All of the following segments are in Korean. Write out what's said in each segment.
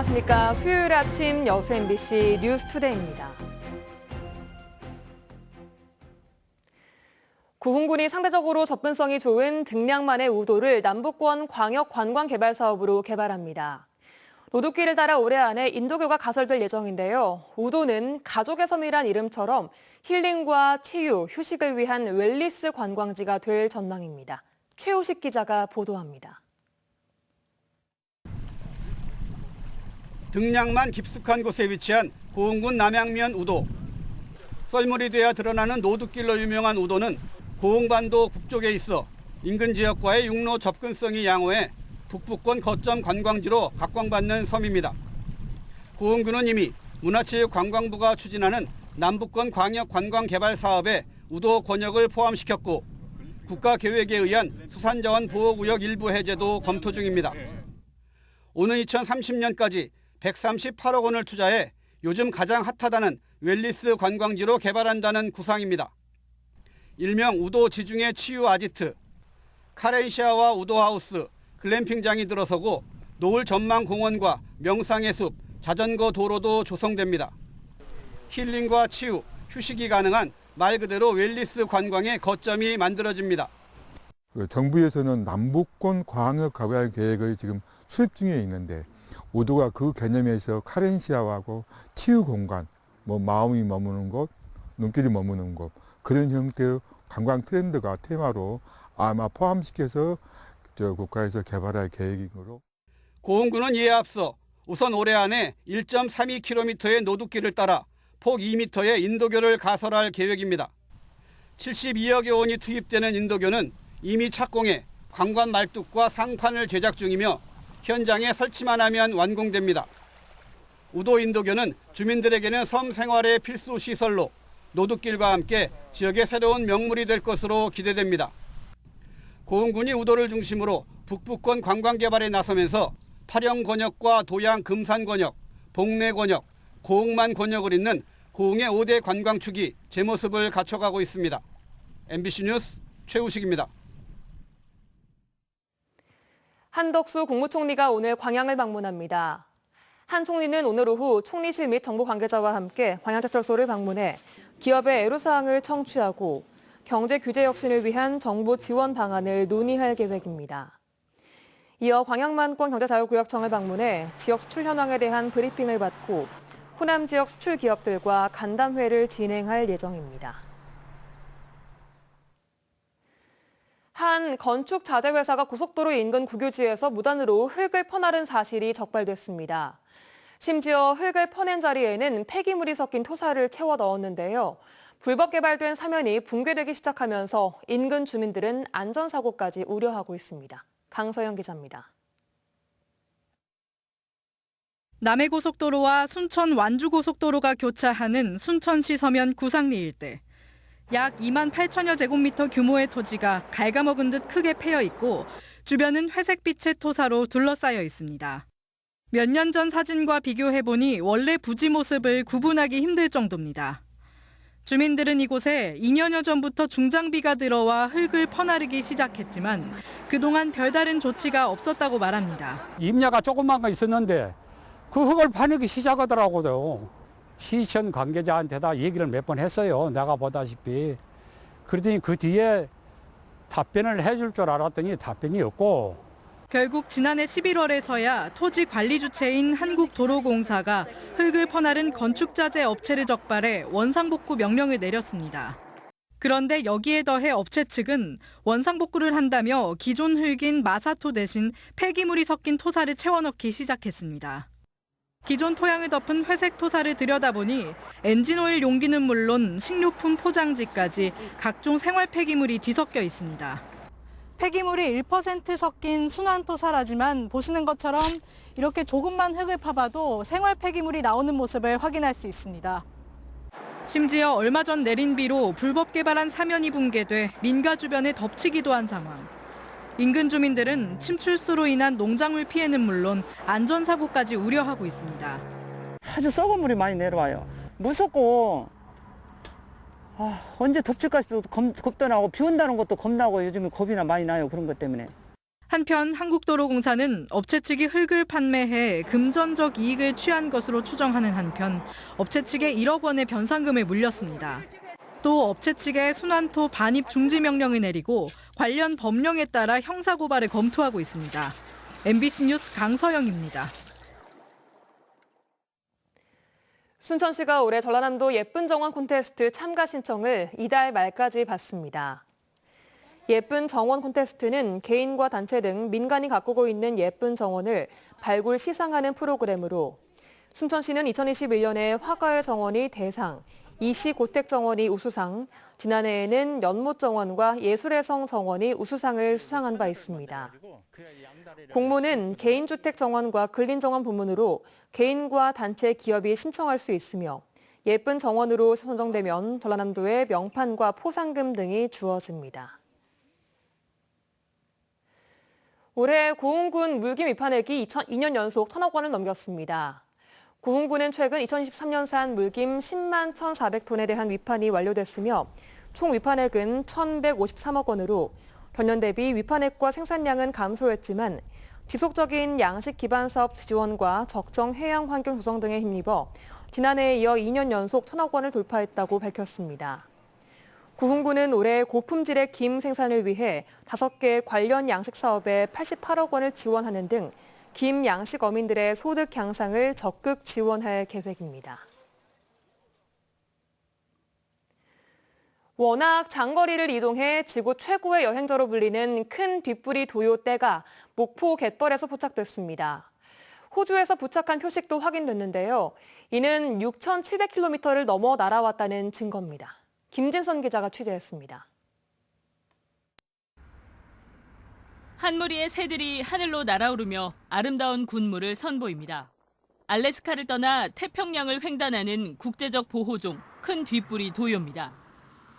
안녕하십니까. 수요일 아침 여수 MBC 뉴스투데이입니다. 구흥군이 상대적으로 접근성이 좋은 등량만의 우도를 남북권 광역 관광 개발 사업으로 개발합니다. 노도길을 따라 올해 안에 인도교가 가설될 예정인데요. 우도는 가족의 섬이란 이름처럼 힐링과 치유, 휴식을 위한 웰리스 관광지가 될 전망입니다. 최우식 기자가 보도합니다. 등량만 깊숙한 곳에 위치한 고흥군 남양면 우도. 썰물이 되어 드러나는 노두길로 유명한 우도는 고흥반도 북쪽에 있어 인근 지역과의 육로 접근성이 양호해 북부권 거점 관광지로 각광받는 섬입니다. 고흥군은 이미 문화체육관광부가 추진하는 남북권 광역 관광 개발 사업에 우도 권역을 포함시켰고 국가 계획에 의한 수산자원 보호구역 일부 해제도 검토 중입니다. 오는 2030년까지 138억 원을 투자해 요즘 가장 핫하다는 웰리스 관광지로 개발한다는 구상입니다. 일명 우도 지중해 치유 아지트, 카레이시아와 우도하우스, 글램핑장이 들어서고 노을 전망 공원과 명상의 숲, 자전거 도로도 조성됩니다. 힐링과 치유, 휴식이 가능한 말 그대로 웰리스 관광의 거점이 만들어집니다. 그 정부에서는 남북권 광역 개발 계획을 지금 수립 중에 있는데 우도가 그 개념에서 카렌시아하고 치유 공간, 뭐 마음이 머무는 곳, 눈길이 머무는 곳 그런 형태의 관광 트렌드가 테마로 아마 포함시켜서 저 국가에서 개발할 계획이므로 고흥군은 이에 앞서 우선 올해 안에 1.32km의 노두길을 따라 폭 2m의 인도교를 가설할 계획입니다. 72억여 원이 투입되는 인도교는 이미 착공해 관광 말뚝과 상판을 제작 중이며 현장에 설치만 하면 완공됩니다. 우도 인도교는 주민들에게는 섬 생활의 필수 시설로 노두길과 함께 지역의 새로운 명물이 될 것으로 기대됩니다. 고흥군이 우도를 중심으로 북부권 관광 개발에 나서면서 파령 권역과 도양 금산 권역, 복내 권역, 고흥만 권역을 잇는 고흥의 5대 관광축이 제 모습을 갖춰가고 있습니다. MBC 뉴스 최우식입니다. 한덕수 국무총리가 오늘 광양을 방문합니다. 한 총리는 오늘 오후 총리실 및 정부 관계자와 함께 광양제철소를 방문해 기업의 애로사항을 청취하고 경제 규제 혁신을 위한 정부 지원 방안을 논의할 계획입니다. 이어 광양만권 경제자유구역청을 방문해 지역 수출 현황에 대한 브리핑을 받고 호남 지역 수출 기업들과 간담회를 진행할 예정입니다. 한 건축 자재 회사가 고속도로 인근 국유지에서 무단으로 흙을 퍼나른 사실이 적발됐습니다. 심지어 흙을 퍼낸 자리에는 폐기물이 섞인 토사를 채워 넣었는데요. 불법 개발된 사면이 붕괴되기 시작하면서 인근 주민들은 안전사고까지 우려하고 있습니다. 강서영 기자입니다. 남해고속도로와 순천 완주고속도로가 교차하는 순천시 서면 구상리 일대. 약 2만 8천여 제곱미터 규모의 토지가 갉아먹은 듯 크게 패여 있고 주변은 회색빛의 토사로 둘러싸여 있습니다. 몇 년 전 사진과 비교해보니 원래 부지 모습을 구분하기 힘들 정도입니다. 주민들은 이곳에 2년여 전부터 중장비가 들어와 흙을 퍼나르기 시작했지만 그동안 별다른 조치가 없었다고 말합니다. 임야가 조그만 거 있었는데 그 흙을 파내기 시작하더라고요. 시청 관계자한테 다 얘기를 몇 번 했어요. 내가 보다시피. 그러더니 그 뒤에 답변을 해줄 줄 알았더니 답변이 없고 결국 지난해 11월에서야 토지 관리 주체인 한국도로공사가 흙을 퍼나른 건축자재 업체를 적발해 원상복구 명령을 내렸습니다. 그런데 여기에 더해 업체 측은 원상복구를 한다며 기존 흙인 마사토 대신 폐기물이 섞인 토사를 채워넣기 시작했습니다. 기존 토양을 덮은 회색 토사를 들여다보니 엔진오일 용기는 물론 식료품 포장지까지 각종 생활 폐기물이 뒤섞여 있습니다. 폐기물이 1% 섞인 순환 토사라지만 보시는 것처럼 이렇게 조금만 흙을 파봐도 생활 폐기물이 나오는 모습을 확인할 수 있습니다. 심지어 얼마 전 내린 비로 불법 개발한 사면이 붕괴돼 민가 주변에 덮치기도 한 상황. 인근 주민들은 침출수로 인한 농작물 피해는 물론 안전사고까지 우려하고 있습니다. 아주 썩은 물이 많이 내려와요. 무섭고 아, 언제 덮칠까 싶어도 겁, 겁도 나고 비 온다는 것도 겁나고 요즘에 겁이나 많이 나요 그런 것 때문에. 한편 한국도로공사는 업체 측이 흙을 판매해 금전적 이익을 취한 것으로 추정하는 한편 업체 측에 1억 원의 변상금을 물렸습니다. 또 업체 측에 순환토 반입 중지 명령을 내리고 관련 법령에 따라 형사 고발을 검토하고 있습니다. MBC 뉴스 강서영입니다. 순천시가 올해 전라남도 예쁜 정원 콘테스트 참가 신청을 이달 말까지 받습니다. 예쁜 정원 콘테스트는 개인과 단체 등 민간이 가꾸고 있는 예쁜 정원을 발굴 시상하는 프로그램으로 순천시는 2021년에 화가의 정원이 대상, 이시 고택 정원이 우수상, 지난해에는 연못 정원과 예술의 성 정원이 우수상을 수상한 바 있습니다. 공모는 개인주택 정원과 근린정원 부문으로 개인과 단체 기업이 신청할 수 있으며 예쁜 정원으로 선정되면 전라남도에 명판과 포상금 등이 주어집니다. 올해 고흥군 물김 위판액이 2년 연속 천억 원을 넘겼습니다. 고흥군은 최근 2023년산 물김 10만 1,400톤에 대한 위판이 완료됐으며 총 위판액은 1,153억 원으로 전년 대비 위판액과 생산량은 감소했지만 지속적인 양식 기반 사업 지원과 적정 해양 환경 조성 등에 힘입어 지난해에 이어 2년 연속 천억 원을 돌파했다고 밝혔습니다. 고흥군은 올해 고품질의 김 생산을 위해 5개 관련 양식 사업에 88억 원을 지원하는 등 김 양식 어민들의 소득 향상을 적극 지원할 계획입니다. 워낙 장거리를 이동해 지구 최고의 여행자로 불리는 큰 뒷부리 도요 떼가 목포 갯벌에서 포착됐습니다. 호주에서 부착한 표식도 확인됐는데요. 이는 6,700km를 넘어 날아왔다는 증거입니다. 김진선 기자가 취재했습니다. 한 무리의 새들이 하늘로 날아오르며 아름다운 군무를 선보입니다. 알래스카를 떠나 태평양을 횡단하는 국제적 보호종 큰 뒷부리 도요입니다.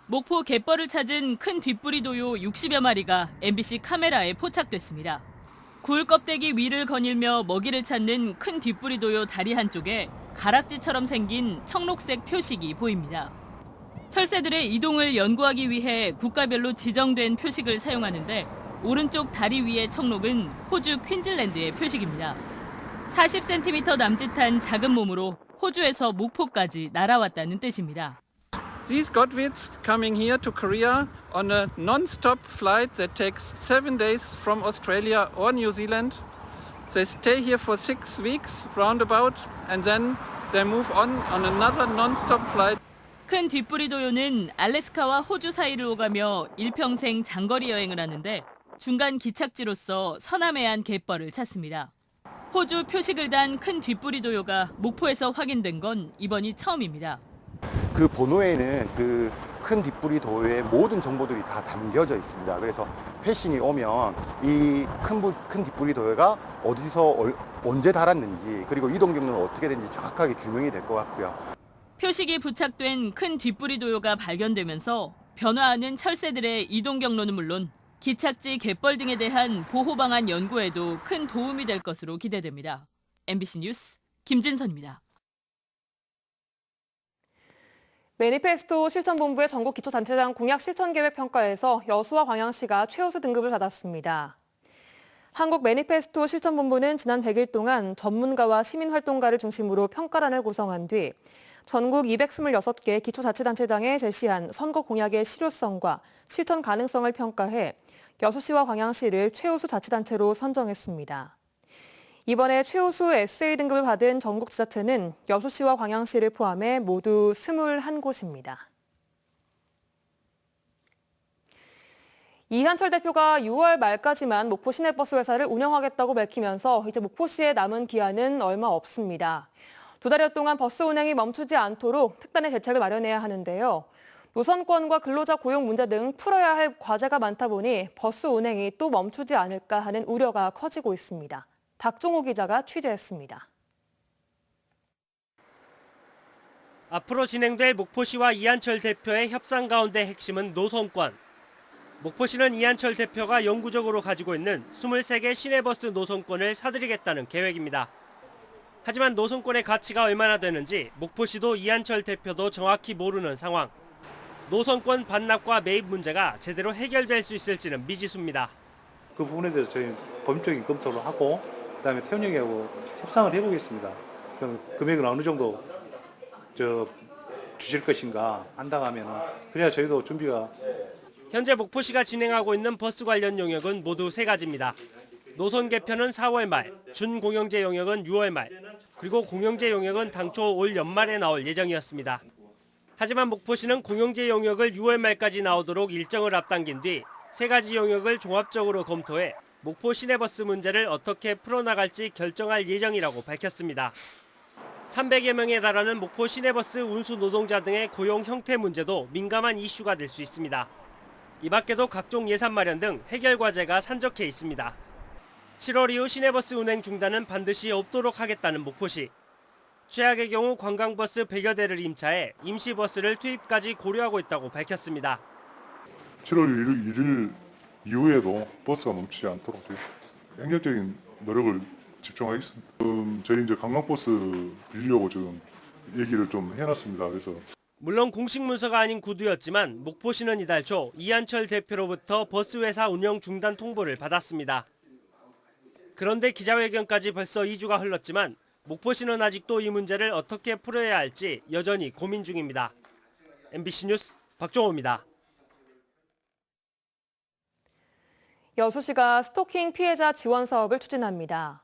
목포 갯벌을 찾은 큰 뒷부리 도요 60여 마리가 MBC 카메라에 포착됐습니다. 굴 껍데기 위를 거닐며 먹이를 찾는 큰 뒷부리 도요 다리 한쪽에 가락지처럼 생긴 청록색 표식이 보입니다. 철새들의 이동을 연구하기 위해 국가별로 지정된 표식을 사용하는데 오른쪽 다리 위의 청록은 호주 퀸즐랜드의 표식입니다. 40cm 남짓한 작은 몸으로 호주에서 목포까지 날아왔다는 뜻입니다. These godwits coming here to Korea on a non-stop flight that takes seven days from Australia or New Zealand. They stay here for six weeks roundabout and then they move on on another non-stop flight. 큰 뒷부리 도요는 알래스카와 호주 사이를 오가며 일평생 장거리 여행을 하는데 중간 기착지로서 서남해안 갯벌을 찾습니다. 호주 표식을 단 큰 뒷부리 도요가 목포에서 확인된 건 이번이 처음입니다. 그 번호에는 그 큰 뒷부리 도의 모든 정보들이 다 담겨져 있습니다. 그래서 회신이 오면 이큰 큰 뒷부리 도가 어디서 얼- 언제 달았는지 그리고 이동 경로는 어떻게 되는지 정확하게 규명이 될 것 같고요. 표식이 부착된 큰 뒷부리 도요가 발견되면서 변화하는 철새들의 이동 경로는 물론 기착지 갯벌 등에 대한 보호 방안 연구에도 큰 도움이 될 것으로 기대됩니다. MBC 뉴스 김진선입니다. 매니페스토 실천본부의 전국 기초단체장 공약 실천계획 평가에서 여수와 광양시가 최우수 등급을 받았습니다. 한국 매니페스토 실천본부는 지난 100일 동안 전문가와 시민활동가를 중심으로 평가란을 구성한 뒤 전국 226개 기초자치단체장에 제시한 선거 공약의 실효성과 실천 가능성을 평가해 여수시와 광양시를 최우수 자치단체로 선정했습니다. 이번에 최우수 SA 등급을 받은 전국 지자체는 여수시와 광양시를 포함해 모두 21곳입니다. 이한철 대표가 6월 말까지만 목포 시내버스 회사를 운영하겠다고 밝히면서 이제 목포시에 남은 기한은 얼마 없습니다. 두 달여 동안 버스 운행이 멈추지 않도록 특단의 대책을 마련해야 하는데요. 노선권과 근로자 고용 문제 등 풀어야 할 과제가 많다 보니 버스 운행이 또 멈추지 않을까 하는 우려가 커지고 있습니다. 박종호 기자가 취재했습니다. 앞으로 진행될 목포시와 이한철 대표의 협상 가운데 핵심은 노선권. 목포시는 이한철 대표가 영구적으로 가지고 있는 23개 시내버스 노선권을 사들이겠다는 계획입니다. 하지만 노선권의 가치가 얼마나 되는지 목포시도 이한철 대표도 정확히 모르는 상황. 노선권 반납과 매입 문제가 제대로 해결될 수 있을지는 미지수입니다. 그 부분에 대해서 저희 법적인 검토를 하고 그다음에 태운역하고 협상을 해보겠습니다. 그럼 금액은 어느 정도 저 주실 것인가 한다고 하면은 그래야 저희도 준비가 현재 목포시가 진행하고 있는 버스 관련 용역은 모두 세 가지입니다. 노선 개편은 4월 말, 준공영제 용역은 6월 말, 그리고 공영제 용역은 당초 올 연말에 나올 예정이었습니다. 하지만 목포시는 공영제 용역을 6월 말까지 나오도록 일정을 앞당긴 뒤 세 가지 용역을 종합적으로 검토해 목포 시내버스 문제를 어떻게 풀어나갈지 결정할 예정이라고 밝혔습니다. 300여 명에 달하는 목포 시내버스 운수 노동자 등의 고용 형태 문제도 민감한 이슈가 될 수 있습니다. 이 밖에도 각종 예산 마련 등 해결 과제가 산적해 있습니다. 7월 이후 시내버스 운행 중단은 반드시 없도록 하겠다는 목포시. 최악의 경우 관광버스 100여 대를 임차해 임시버스를 투입까지 고려하고 있다고 밝혔습니다. 7월 1일, 1일 이후에도 버스가 멈추지 않도록 행정적인 노력을 집중하겠습니다. 지금 저희 이제 관광버스 빌려고 지금 얘기를 좀 해놨습니다. 그래서 물론 공식 문서가 아닌 구두였지만 목포시는 이달 초 이한철 대표로부터 버스 회사 운영 중단 통보를 받았습니다. 그런데 기자회견까지 벌써 2주가 흘렀지만 목포시는 아직도 이 문제를 어떻게 풀어야 할지 여전히 고민 중입니다. MBC 뉴스 박종호입니다. 여수시가 스토킹 피해자 지원 사업을 추진합니다.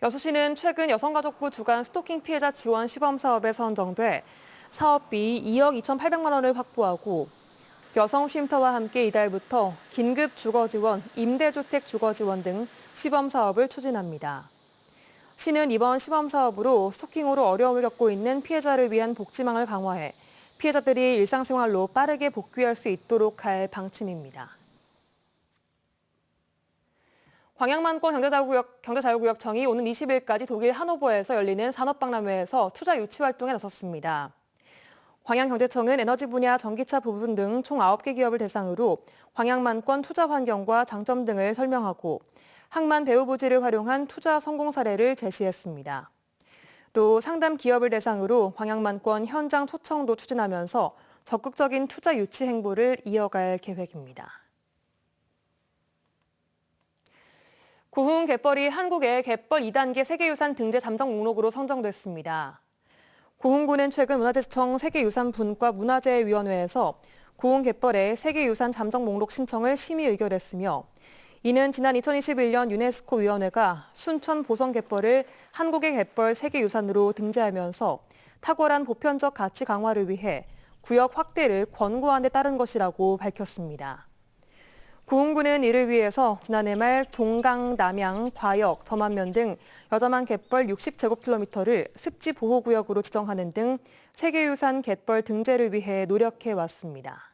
여수시는 최근 여성가족부 주관 스토킹 피해자 지원 시범 사업에 선정돼 사업비 2억 2,800만 원을 확보하고 여성 쉼터와 함께 이달부터 긴급 주거 지원, 임대주택 주거 지원 등 시범 사업을 추진합니다. 시는 이번 시범 사업으로 스토킹으로 어려움을 겪고 있는 피해자를 위한 복지망을 강화해 피해자들이 일상생활로 빠르게 복귀할 수 있도록 할 방침입니다. 광양만권 경제자유구역, 경제자유구역청이 오는 20일까지 독일 하노버에서 열리는 산업박람회에서 투자 유치 활동에 나섰습니다. 광양경제청은 에너지 분야 전기차 부분 등 총 9개 기업을 대상으로 광양만권 투자 환경과 장점 등을 설명하고 항만 배후 부지를 활용한 투자 성공 사례를 제시했습니다. 또 상담 기업을 대상으로 광양만권 현장 초청도 추진하면서 적극적인 투자 유치 행보를 이어갈 계획입니다. 고흥 갯벌이 한국의 갯벌 2단계 세계유산 등재 잠정 목록으로 선정됐습니다. 고흥군은 최근 문화재청 세계유산 분과 문화재위원회에서 고흥 갯벌의 세계유산 잠정 목록 신청을 심의 의결했으며 이는 지난 2021년 유네스코 위원회가 순천 보성 갯벌을 한국의 갯벌 세계유산으로 등재하면서 탁월한 보편적 가치 강화를 위해 구역 확대를 권고한 데 따른 것이라고 밝혔습니다. 고흥군은 이를 위해서 지난해 말 동강, 남양, 과역, 점안면 등 여자만 갯벌 60제곱킬로미터를 습지 보호구역으로 지정하는 등 세계유산 갯벌 등재를 위해 노력해 왔습니다.